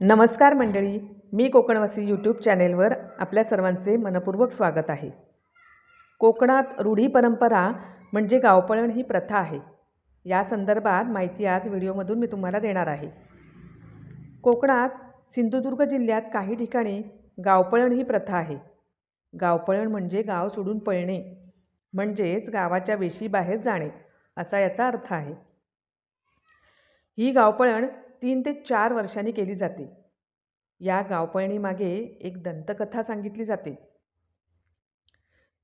नमस्कार मंडळी मी कोकणवासी यूट्यूब चॅनेलवर आपल्या सर्वांचे मनपूर्वक स्वागत आहे. कोकणात रूढी परंपरा म्हणजे गावपळण ही प्रथा आहे. या संदर्भात माहिती आज व्हिडिओमधून मी तुम्हाला देणार आहे. कोकणात सिंधुदुर्ग जिल्ह्यात काही ठिकाणी गावपळण ही प्रथा आहे. गावपळण म्हणजे गाव सोडून पळणे म्हणजेच गावाच्या वेशीबाहेर जाणे असा याचा अर्थ आहे. ही गावपळण तीन ते चार वर्षांनी केली जाते. या गावपळणीमागे एक दंतकथा सांगितली जाते.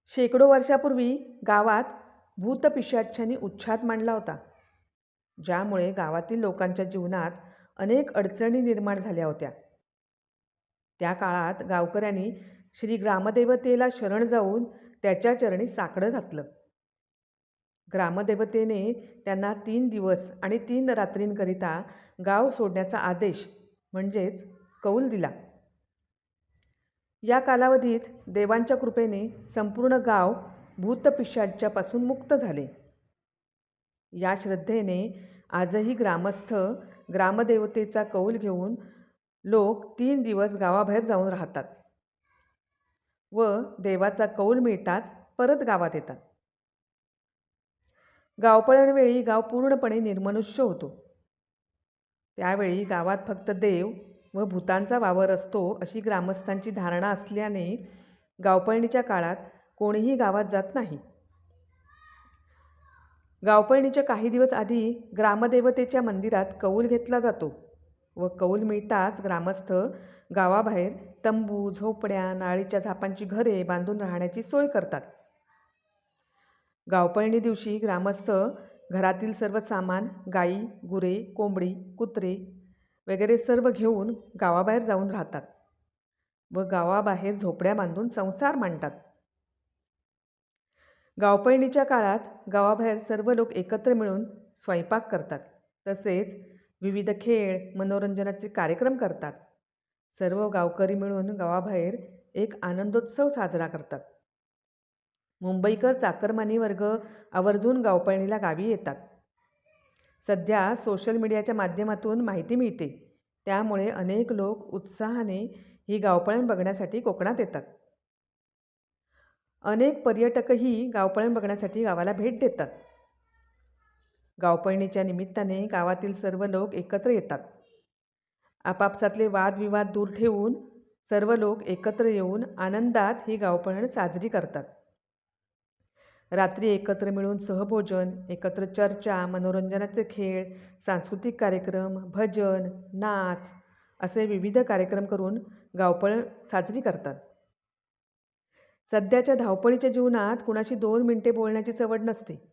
शेकडो वर्षापूर्वी गावात भूतपिशाच्यांनी उच्छाद मांडला होता. ज्यामुळे गावातील लोकांच्या जीवनात अनेक अडचणी निर्माण झाल्या होत्या. त्या काळात गावकऱ्यांनी श्री ग्रामदेवतेला शरण जाऊन त्याच्या चरणी साकडं घातलं. ग्रामदेवतेने त्यांना तीन दिवस आणि तीन रात्रींकरिता गाव सोडण्याचा आदेश म्हणजेच कौल दिला. या कालावधीत देवांच्या कृपेने संपूर्ण गाव भूतपिशाच्यापासून मुक्त झाले. या श्रद्धेने आजही ग्रामस्थ ग्रामदेवतेचा कौल घेऊन लोक तीन दिवस गावाबाहेर जाऊन राहतात व देवाचा कौल मिळताच परत गावात येतात. गावपळणवेळी गाव पूर्णपणे निर्मनुष्य होतो. त्यावेळी गावात फक्त देव व भूतांचा वावर असतो अशी ग्रामस्थांची धारणा असल्याने गावपळणीच्या काळात कोणीही गावात जात नाही. गावपळणीच्या काही दिवस आधी ग्रामदेवतेच्या मंदिरात कौल घेतला जातो व कौल मिळताच ग्रामस्थ गावाबाहेर तंबू झोपड्या नाळीच्या झापांची घरे बांधून राहण्याची सोय करतात. गावपळणी दिवशी ग्रामस्थ घरातील सर्व सामान गाई गुरे कोंबडी कुत्रे वगैरे सर्व घेऊन गावाबाहेर जाऊन राहतात व गावाबाहेर झोपड्या बांधून संसार मांडतात. गावपळणीच्या काळात गावाबाहेर सर्व लोक एकत्र मिळून स्वयंपाक करतात. तसेच विविध खेळ मनोरंजनाचे कार्यक्रम करतात. सर्व गावकरी मिळून गावाबाहेर एक आनंदोत्सव साजरा करतात. मुंबईकर चाकरमानी वर्ग आवर्जून गावपळणीला गावी येतात. सध्या सोशल मीडियाच्या माध्यमातून माहिती मिळते. त्यामुळे अनेक लोक उत्साहाने ही गावपळण बघण्यासाठी कोकणात येतात. अनेक पर्यटकही गावपळण बघण्यासाठी गावाला भेट देतात. गावपळणीच्या निमित्ताने गावातील सर्व लोक एकत्र येतात. आपापसातले वादविवाद दूर ठेवून सर्व लोक एकत्र येऊन आनंदात ही गावपळण साजरी करतात. रात्री एकत्र मिळून सहभोजन एकत्र चर्चा मनोरंजनाचे खेळ सांस्कृतिक कार्यक्रम भजन नाच असे विविध कार्यक्रम करून गावपळ साजरी करतात. सध्याच्या धावपळीच्या जीवनात कुणाशी दोन मिनिटे बोलण्याची सवड नसते.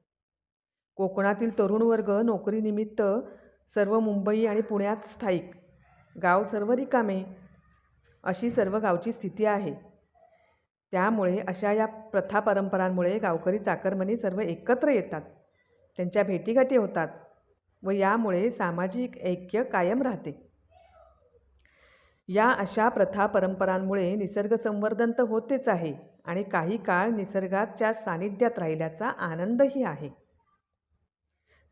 कोकणातील तरुण वर्ग नोकरीनिमित्त सर्व मुंबई आणि पुण्यात स्थायिक. गाव सर्व रिकामे अशी सर्व गावची स्थिती आहे. त्यामुळे अशा या प्रथा परंपरांमुळे गावकरी चाकरमनी सर्व एकत्र येतात. त्यांच्या भेटीगाठी होतात व यामुळे सामाजिक ऐक्य कायम राहते. या अशा प्रथा परंपरांमुळे निसर्ग संवर्धन तर होतेच आहे आणि काही काळ निसर्गाच्या सानिध्यात राहिल्याचा आनंदही आहे.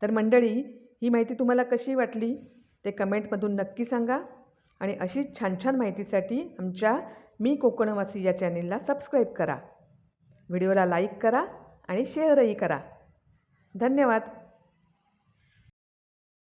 तर मंडळी ही माहिती तुम्हाला कशी वाटली? ते कमेंटमधून नक्की सांगा आणि अशीच छान छान माहितीसाठी आमच्या मी कोकणवासी या चॅनेलला सबस्क्राईब करा. व्हिडिओला लाईक करा आणि शेअरही करा. धन्यवाद.